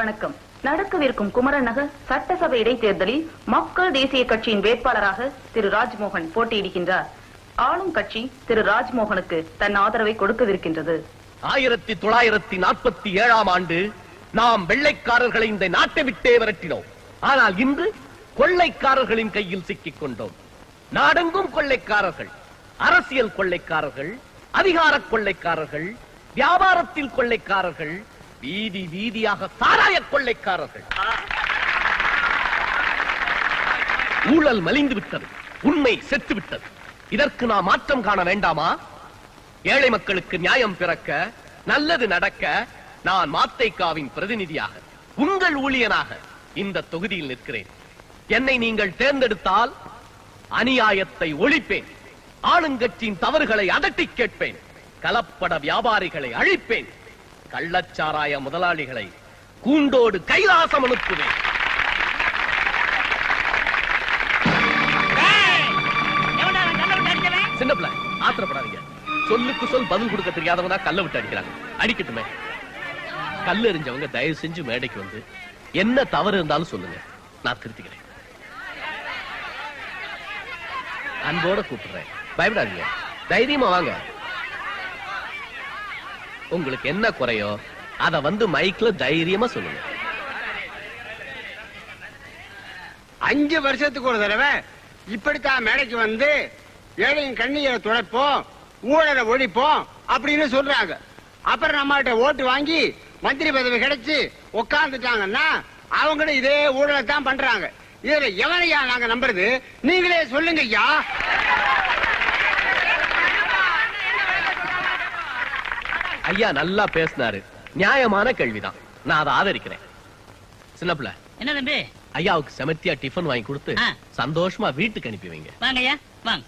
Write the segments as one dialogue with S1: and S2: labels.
S1: வணக்கம். நடக்கவிருக்கும் குமரன் நகர் சட்டசபை இடைத்தேர்தலில் மக்கள் தேசிய கட்சியின் வேட்பாளராக திரு ராஜ்மோகன் போட்டியிடுகின்றார். ஆளும் கட்சி திரு ராஜ்மோகனுக்கு தன் ஆதரவை கொடுக்கவிருக்கின்றது.
S2: ஆயிரத்தி தொள்ளாயிரத்தி நாற்பத்தி ஏழாம் ஆண்டு நாம் வெள்ளைக்காரர்களை இந்த நாட்டை விட்டே விரட்டினோம். ஆனால் இன்று கொள்ளைக்காரர்களின் கையில் சிக்கிக் கொண்டோம். நாடெங்கும் கொள்ளைக்காரர்கள் அரசியல் கொள்ளைக்காரர்கள் அதிகார கொள்ளைக்காரர்கள் வியாபாரத்தில் கொள்ளைக்காரர்கள் வீதி வீதியாக சாராய கொள்ளைக்காரர்கள். ஊழல் மலிந்து விட்டது உண்மை செத்து விட்டது. இதற்கு நாம் மாற்றம் காண வேண்டாமா? ஏழை மக்களுக்கு நியாயம் பிறக்க நல்லது நடக்க நான் மாத்தைக்காவின் பிரதிநிதியாக உங்கள் ஊழியனாக இந்த தொகுதியில் நிற்கிறேன். என்னை நீங்கள் தேர்ந்தெடுத்தால் அநியாயத்தை ஒழிப்பேன். ஆளுங்கட்சியின் தவறுகளை அதட்டி கேட்பேன். கலப்பட வியாபாரிகளை அழிப்பேன். கள்ளச்சாராய முதலாளிகளை கூண்டோடு கைலாசம் அனுப்புவேன். சின்ன பிள்ளை ஆத்திரப்படாதீங்க. சொல்லுக்கு சொல் பதில் கொடுக்க தெரியாதவனா கல்ல விட்டு அடிக்கிறாங்க. அடிக்கட்டுமே. கல் எறிஞ்சவங்க தயவு செஞ்சு மேடைக்கு வந்து என்ன தவறு இருந்தாலும் சொல்லுங்க. நான் திருத்திக்கிறேன். அன்போட கூப்பிடுறேன். பயப்படாதீங்க. தைரியமா வாங்க. உங்களுக்கு என்ன குறையோ அத வந்து மைக்ல தைரியமா சொல்லுங்க.
S3: அஞ்சு வருஷத்துக்கு ஒரு தடவை இப்படித்தான் மேடைக்கு வந்து ஏழையின் கண்ணீரை துடைப்போம் ஊழலை ஒழிப்போம் அப்படின்னு சொல்றாங்க. அப்புறம் நம்மகிட்ட ஓட்டு வாங்கி மந்திரி பதவி கிடைச்சு உட்கார்ந்துட்டாங்கன்னா அவங்களும் இதே ஊழலை தான் பண்றாங்க. இதுல எவனையா நாங்க நம்புறது? நீங்களே சொல்லுங்க ஐயா
S2: ஐயா நல்லா பேசினாரு. நியாயமான கேள்விதான். நான் அதை ஆதரிக்கிறேன். சின்ன பிள்ளை.
S4: என்ன தம்பி?
S2: ஐயாவுக்கு செமத்தியா டிஃபன் வாங்கி கொடுத்து
S4: ஆ.
S2: சந்தோஷமா வீட்டுக்கு அனுப்பி வைங்க.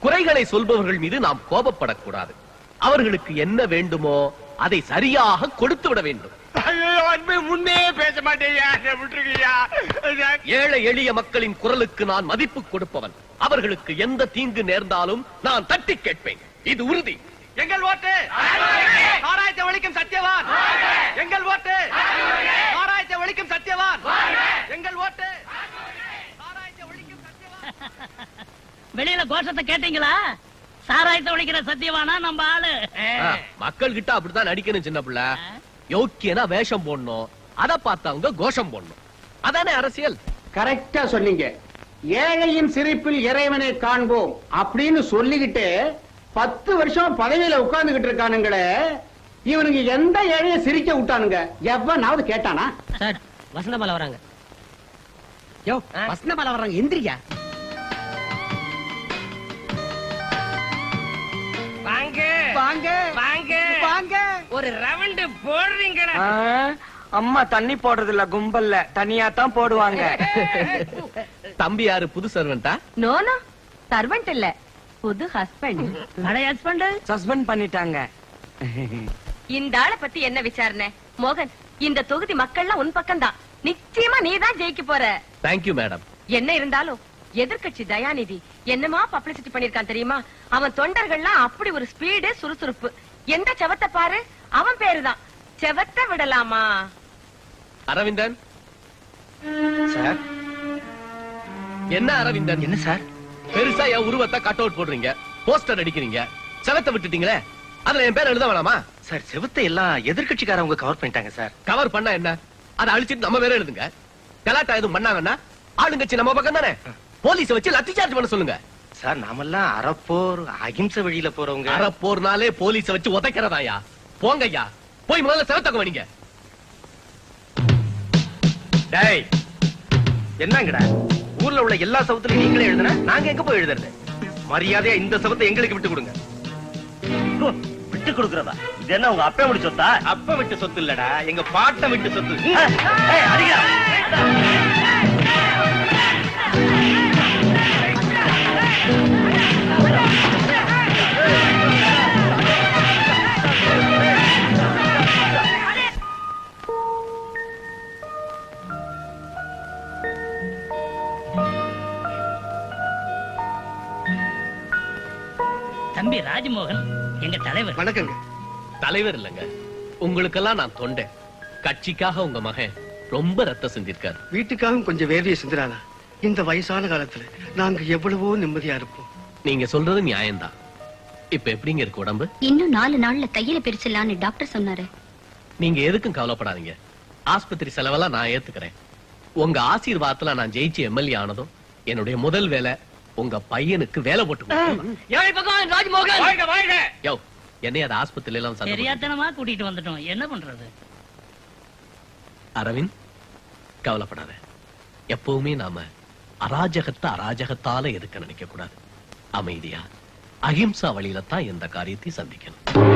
S2: குறைகளை சொல்பவர்கள் மீது நாம் கோபப்படக்கூடாது. அவர்களுக்கு என்ன வேண்டுமோ அதை சரியாக கொடுத்து விட வேண்டும்.
S3: ஐயோ, அன்பு முன்னே பேச மாட்டேயா விட்டுருக்கையா
S2: ஏழை எளிய மக்களின் குரலுக்கு நான் மதிப்பு கொடுப்பவன். அவர்களுக்கு எந்த தீங்கு நேர்ந்தாலும் நான் தட்டி கேட்பேன். இது உறுதி.
S5: எங்கள் ஓட்டு. ஆராய்ச்சி ஒழிக்கும் சத்தியவான். எங்கள் ஓட்டு. ஆராய்ச்சி ஒழிக்கும் சத்தியவான். எங்கள் ஓட்டு.
S4: வெளியில கோஷத்தை கேட்டீங்களா? சாராயத்தை ஒழிக்கிற சத்தியவானா நம்ம ஆளு?
S2: மக்கள் கிட்ட அப்படித்தான் நடிக்கணும் சின்ன பிள்ளை. யோக்கியனா வேஷம் போடணும். அத பார்த்தவங்க கோஷம் போடணும். அதானே அரசியல்?
S3: கரெக்டா சொன்னீங்க. ஏழையின் சிரிப்பில் இறைவனை காண்போம் அப்படின்னு சொல்லிக்கிட்டு பத்து வருஷம் பதவியில உட்கார்ந்துகிட்டு இருக்கானுங்களே இவனுங்க எந்த ஏழைய சிரிக்க விட்டானுங்க? எவனாவது கேட்டானா?
S6: சார் வசந்தபால வராங்க. யோ வசந்தபால வராங்க எந்திரியா
S5: வாங்க.
S6: வாங்க.
S5: வாங்க.
S6: வாங்க.
S5: ஒரு ரவுண்ட் போடுறீங்களா?
S6: அம்மா தண்ணி போடுறது இல்ல கும்பல்ல. தனியா தான் போடுவாங்க.
S2: தம்பி யாரு புது சர்வெண்டா
S1: நோனா சர்வெண்ட் இல்ல. புது ஹஸ்பண்ட்
S4: அடை ஹஸ்பண்ட்
S6: சஸ்பெண்ட் பண்ணிட்டாங்க.
S7: இந்த ஆளை பத்தி என்ன விசாரணை? மோகன் இந்த தொகுதி மக்கள்லாம் உன் பக்கம்தான். நிச்சயமா நீதான் ஜெயிக்க போற.
S2: தேங்க்யூ மேடம்
S7: என்ன இருந்தாலும் எதிர்க்கட்சி தயாநிதி என்னமா பப்ளிசிட்டி பண்ணிருக்கான் தெரியுமா? அவன் தொண்டர்கள்லாம் அப்படி ஒரு ஸ்பீடு சுறுசுறுப்பு. எந்த செவத்தை பாரு? அவன் பேருதான். செவத்தை விடலாமா?
S2: அரவிந்தன்?
S6: சார்?
S2: என்ன அரவிந்தன்?
S6: என்ன சார்?
S2: பெருசா என் உருவத்தை கட் அவுட் போடுறீங்க. போஸ்டர் அடிக்கிறீங்க. செவத்தை விட்டுட்டீங்களே? அதுல என் பேர் எழுத வேணாமா?
S8: சார் செவத்தை எல்லாம் எதிர்கட்சிக்காரவங்க கவர் பண்ணிட்டாங்க சார்.
S2: கவர் பண்ணா என்ன? அதை அழிச்சிட்டு நம்ம வேற எழுதுங்க. கலாட்டா எதுவும் பண்ணாங்கன்னா ஆளுங்கட்சி நம்ம பக்கம் தானே? போலீஸ் வச்சு லத்தி சார்ஜ் பண்ண சொல்லுங்க.
S8: சார் நாமெல்லாம் அறப்போர் அகிம்சை வழியில போறவங்க.
S2: அற போர்னாலே போலீஸ வச்சு உதைக்கிறதாயா? போங்க ஐயா போய் முதல்ல செவத்தக்க வணிங்க
S8: டேய் என்னங்கடா? ஊர்ல உள்ள எல்லா சவத்துலயும் நீங்களே எழுதுன நாங்க எங்க போய் எழுதுறது? மரியாதையா இந்த சவத்தை எங்களுக்கு விட்டு கொடுங்க.
S9: விட்டு கொடுக்கறதா? இது என்ன உங்க அப்பா முடி சொத்தா?
S8: அப்ப விட்டு சொத்து இல்லடா எங்க பாட்டம் விட்டு சொத்து.
S3: வணக்கங்க.
S2: தலைவர் இல்லைங்க. உங்களுக்கெல்லாம் நான் தொண்டேன் கட்சிக்காக உங்க மகன் ரொம்ப ரத்த சிந்திருக்காரு
S10: வீட்டுக்காகவும் கொஞ்சம் வேர்வையை சிந்துறானா இந்த வயசான காலத்துல நாங்க எவ்வளவோ நிம்மதியா இருப்போம்.
S2: நீங்க சொல்றது நியாயம்தான். இப்ப எப்படிங்க இருக்கு உடம்பு?
S11: இன்னும் நாலு நாள்ல தையல பிரிச்சிடலான்னு டாக்டர் சொன்னாரு.
S2: நீங்க எதுக்கும் கவலைப்படாதீங்க. ஆஸ்பத்திரி செலவெல்லாம் நான் ஏத்துக்கிறேன். உங்க ஆசீர்வாதத்துல நான் ஜெயிச்சு எம்எல்ஏ ஆனதும் என்னுடைய முதல் வேலை உங்க பையனுக்கு வேலை போட்டு கொடுக்கணும்.
S4: ஏழை பக்கம் ராஜ்மோகன்!
S5: வாழ்க வாழ்க
S2: யோ என்னைய அது ஆஸ்பத்திரியில எல்லாம்
S4: தெரியாத்தனமா கூட்டிட்டு வந்துட்டோம். என்ன பண்றது?
S2: அரவிந்த் கவலைப்படாத. எப்பவுமே நாம அராஜகத்தை அராஜகத்தால எதுக்க நினைக்க கூடாது அமைதியா அஹிம்சா வழியில தான் எந்த காரியத்தையும் சந்திக்கணும்.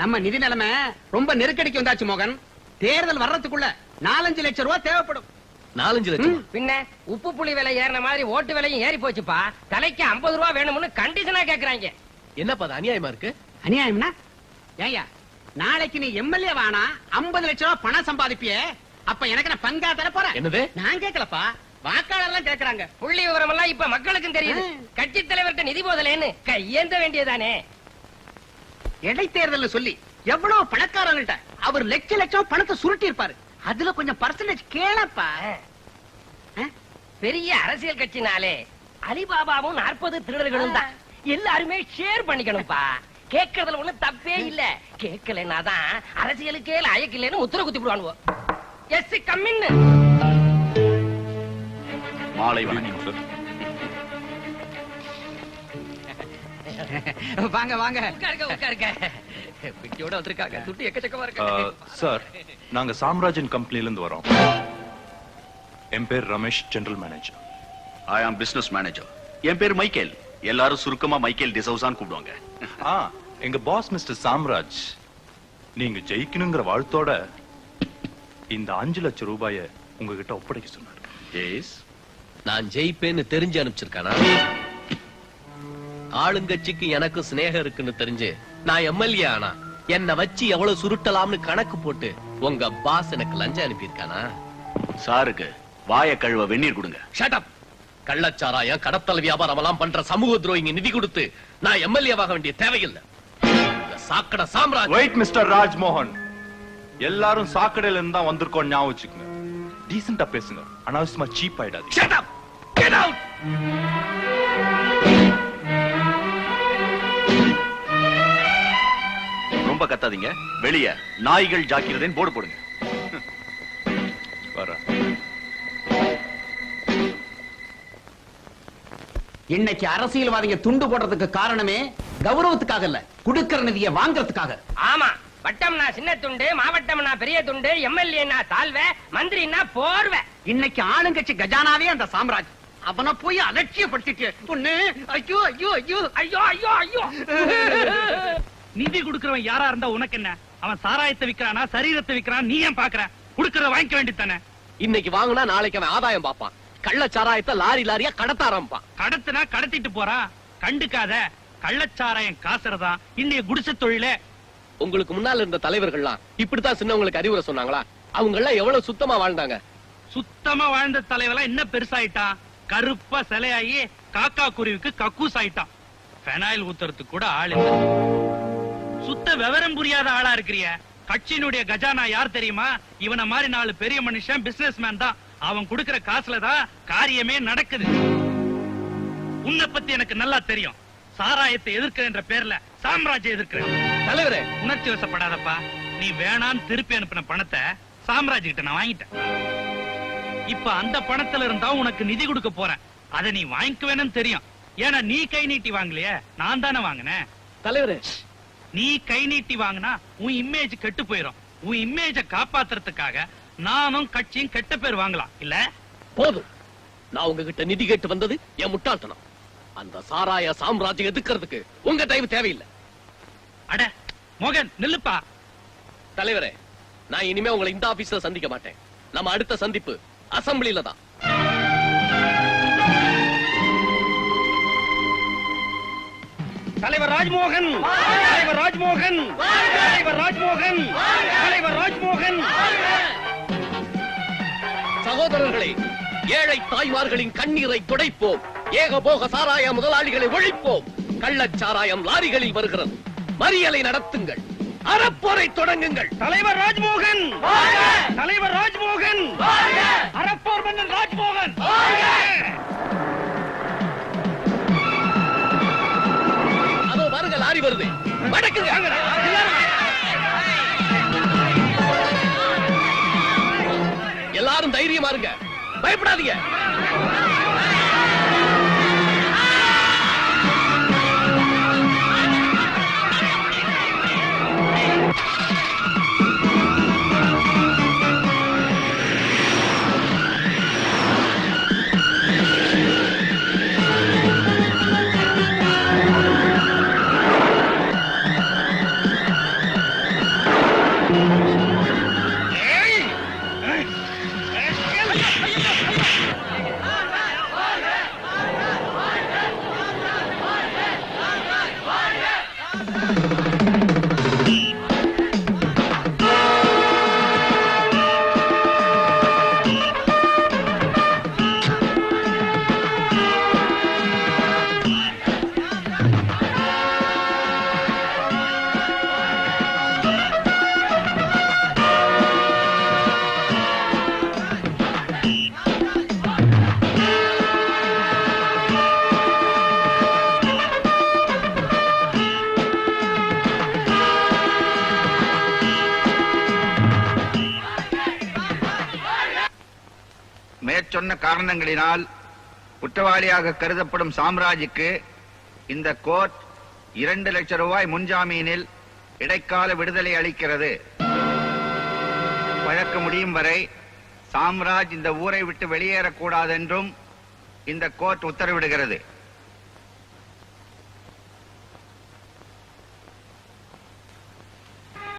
S3: நம்ம நிதி நிலைமை ரொம்ப நெருக்கடிக்கு வந்தாச்சு மோகன். தேர்தல் வர்றதுக்குள்ள நாலஞ்சு லட்சம் ரூபாய் தேவைப்படும்.
S2: நாலஞ்சு லட்சம்?
S5: பின்ன உப்பு புளி விலை ஏறின மாதிரி ஓட்டு விலையும் ஏறி போச்சுப்பா. தலைக்கு ஐம்பது ரூபா வேணும்னு கண்டிஷனா கேக்குறாங்க.
S2: என்னப்பா அது அநியாயமா இருக்கு?
S3: அநியாயம்னா? ஏய்யா நாளைக்கு நீ எம்எல்ஏ வானா ஐம்பது லட்சம் ரூபாய் பணம் சம்பாதிப்பியே அப்ப எனக்கு நான் பங்கா தர போறேன்.
S2: என்னது?
S3: நான் கேட்கலப்பா வாக்காளர் எல்லாம் கேக்குறாங்க.
S5: புள்ளி விவரம் எல்லாம் இப்ப மக்களுக்கும் தெரியுது. கட்சி தலைவர்கிட்ட நிதி போதலேன்னு கையேந்த வேண்டியதானே
S3: இடைத்தேர்தல் சொல்லி எவ்வளவு பணக்காரங்கள்ட்ட அவர் லட்ச லட்சம் பணத்தை சுருட்டி இருப்பாரு அதுல கொஞ்சம் பர்சன்டேஜ் கேளப்பா.
S5: பெரிய அரசியல் கட்சினாலே அலிபாபாவும் நாற்பது திருடர்களும் தான். எல்லாருமே ஷேர் பண்ணிக்கணும்ப்பா கேட்கறதுல ஒண்ணும் தப்பே இல்ல. கேட்கலன்னா தான் அரசியலுக்கே லாயக்கு இல்லைன்னு முத்திர குத்தி விடுவானுவோ எஸ் கம்மின்னு
S9: மாலை வணக்கம் சார்
S3: வாங்க வாங்க.
S5: உட்காருங்க உட்காருங்க. பிட்டியோட வந்திருக்காங்க. துட்டு எக்கச்சக்கமா இருக்கு.
S9: சார் நாங்க சாம்ராஜன் கம்பெனில இருந்து வரோம். என் பேர் ரமேஷ் ஜெனரல் மேனேஜர்
S12: ஐ ஆம் பிசினஸ் மேனேஜர் என் பேர் மைக்கேல். எல்லாரும் சுருக்கமா மைக்கேல் டிசௌசான்னு கூப்பிடுவாங்க.
S9: ஆ எங்க பாஸ் மிஸ்டர் சாம்ராஜ். நீங்க ஜெயிக்கணுங்கிற வாழ்த்தோட இந்த அஞ்சு லட்சம் ரூபாய உங்ககிட்ட ஒப்படைக்க சொன்னார்.
S12: எஸ்
S2: நான் ஜெயிப்பேன்னு தெரிஞ்சு அனுப்பிச்சிருக்கானா? ஆளுங்கட்சிக்கு எனக்கு சிநேகம் இருக்குன்னு தெரிஞ்சு நான் எம்எல்ஏ ஆனா. என்ன வச்சு எவ்வளவு சுருட்டலாம்னு கணக்கு போட்டு உங்க பாஸ் எனக்கு லஞ்சம் அனுப்பியிருக்கானா?
S12: சாருக்கு வாய கழுவ வெந்நீர் கொடுங்க.
S2: ஷட் அப் கள்ளச்சாராயம் கடத்தல் வியாபாரம் எல்லாம் பண்ற சமூக துரோகிங்க நிதி கொடுத்து நான் எம்எல்ஏவாக வேண்டிய தேவையில்லை. சாக்கடை சாம்ராஜ்
S9: வெயிட் மிஸ்டர் ராஜ்மோகன் எல்லாரும் சாக்கடையில இருந்து தான் வந்திருக்கோம் ஞாபகம் வச்சுக்கோங்க. டீசெண்டா பேசுங்க. அனாவசியமா சீப் ஆயிடாது
S2: ஷட் அப் கெட் அவுட்
S12: ரொம்ப கத்தாதீங்க. வெளிய நாய்கள் ஜாக்கிரதைன்னு போர்டு போடுங்க.
S9: வர
S3: இன்னைக்கு அரசியல்வாதிங்க துண்டு போடுறதுக்கு காரணமே கௌரவத்துக்காக இல்ல குடுக்கிற நிதியை வாங்குறதுக்காக.
S5: ஆமா வட்டம்னா சின்ன துண்டு மாவட்டம்னா பெரிய துண்டு எம்எல்ஏனா சால்வை மந்திரினா போர்வை.
S3: இன்னைக்கு ஆளுங்கட்சி கஜானாவே அந்த சாம்ராஜ் அவனை போய் அலட்சியப்படுத்திட்டு. பொண்ணு ஐயோ ஐயோ ஐயோ.
S5: ஐயோ ஐயோ ஐயோ.
S4: நிதி கொடுக்கறவன் யாரா இருந்தா உனக்கு என்ன அவன் சாராயத்தை விக்கிறானா சரீரத்தை விக்கிறான் நீ ஏன் பாக்குற? குடுக்கறத வாங்கிக்க வேண்டியதானே
S2: இன்னைக்கு வாங்கினா நாளைக்கு அவன் ஆதாயம் பார்ப்பான். கள்ளச்சாராயத்தை லாரி லாரியா கடத்த ஆரம்பிப்பான்.
S4: கடத்துனா கடத்திட்டு போறான் கண்டுக்காத. கள்ளச்சாராயம் காசுறதான் இன்னைய குடிசை தொழிலே.
S2: உங்களுக்கு முன்னால இருந்த தலைவர்கள்லாம் இப்படித்தான் சின்னவங்களுக்கு அறிவுரை சொன்னாங்களா? அவங்க எல்லாம் எவ்வளவு சுத்தமா வாழ்ந்தாங்க?
S4: சுத்தமா வாழ்ந்த தலைவெல்லாம் என்ன பெருசாயிட்டான் கருப்பா சிலையாகி காக்கா குருவிக்கு கக்கூஸ் ஆயிட்டான். பெனாயில் ஊத்துறதுக்கு கூட ஆள் இல்ல. சுத்த விவரம் புரியாத ஆளா இருக்கிறிய. கட்சியினுடைய கஜானா யார் தெரியுமா? இவன மாதிரி நாலு பெரிய மனுஷன் பிசினஸ் மேன் தான். அவன் கொடுக்கிற காசுல தான் காரியமே நடக்குது. உன்னை பத்தி எனக்கு நல்லா தெரியும். சாராயத்தை எதிர்க்கிறன்ற பேர்ல சாம்ராஜ்யம் எதிர்க்கிறேன்.
S2: தலைவரே
S4: உணர்ச்சி வசப்படாதப்பா. நீ வேணான்னு திருப்பி அனுப்பின பணத்தை சாம்ராஜ் கிட்ட நான் வாங்கிட்டேன். இப்ப அந்த பணத்துல இருந்தா உனக்கு நிதி கொடுக்க போறேன். அதை நீ வாங்கிக்குவேன்னு தெரியும். ஏன்னா நீ கை நீட்டி வாங்கலையே. நான் தானே வாங்கினேன்.
S2: தலைவரே
S4: நீ கை நீட்டி வாங்கினா உன் இமேஜ் கெட்டு போயிரும். உன் இமேஜ காப்பாத்துறதுக்காக நானும் கட்சியும் கெட்ட பேர் வாங்கலாம். இல்ல?
S2: போதும். நான் உங்ககிட்ட நிதி கேட்டு வந்தது என் முட்டாள்தனம். அந்த சாராய சாம்ராஜ்யம் எதுக்கிறதுக்கு? உங்க தயவு தேவையில்லை.
S4: அட மோகன் நில்லுப்பா.
S2: தலைவரே நான் இனிமே உங்களை இந்த ஆபீஸ்ல சந்திக்க மாட்டேன். நம்ம அடுத்த சந்திப்பு அசம்பிளில தான்.
S13: தலைவர் ராஜ்மோகன். தலைவர் ராஜ்மோகன். தலைவர் ராஜ்மோகன். தலைவர் ராஜ்மோகன்.
S2: சகோதரர்களே ஏழை தாய்மார்களின் கண்ணீரை துடைப்போம். ஏகபோக சாராய முதலாளிகளை ஒழிப்போம். கள்ளச் சாராயம் லாரிகளில் வருகிறது. மறியலை நடத்துங்கள். அறப்போரை தொடங்குங்கள்.
S13: தலைவர் ராஜ்மோகன்.
S2: பயப்படாதீங்க
S13: காரணங்களினால் குற்றவாளியாக கருதப்படும் சாம்ராஜுக்கு இந்த கோர்ட் இரண்டு லட்சம் ரூபாய் முன்ஜாமீனில் இடைக்கால விடுதலை அளிக்கிறது. வழக்கு முடியும் வரை சாம்ராஜ் இந்த ஊரை விட்டு வெளியேறக்கூடாதென்றும் இந்த கோர்ட் உத்தரவிடுகிறது.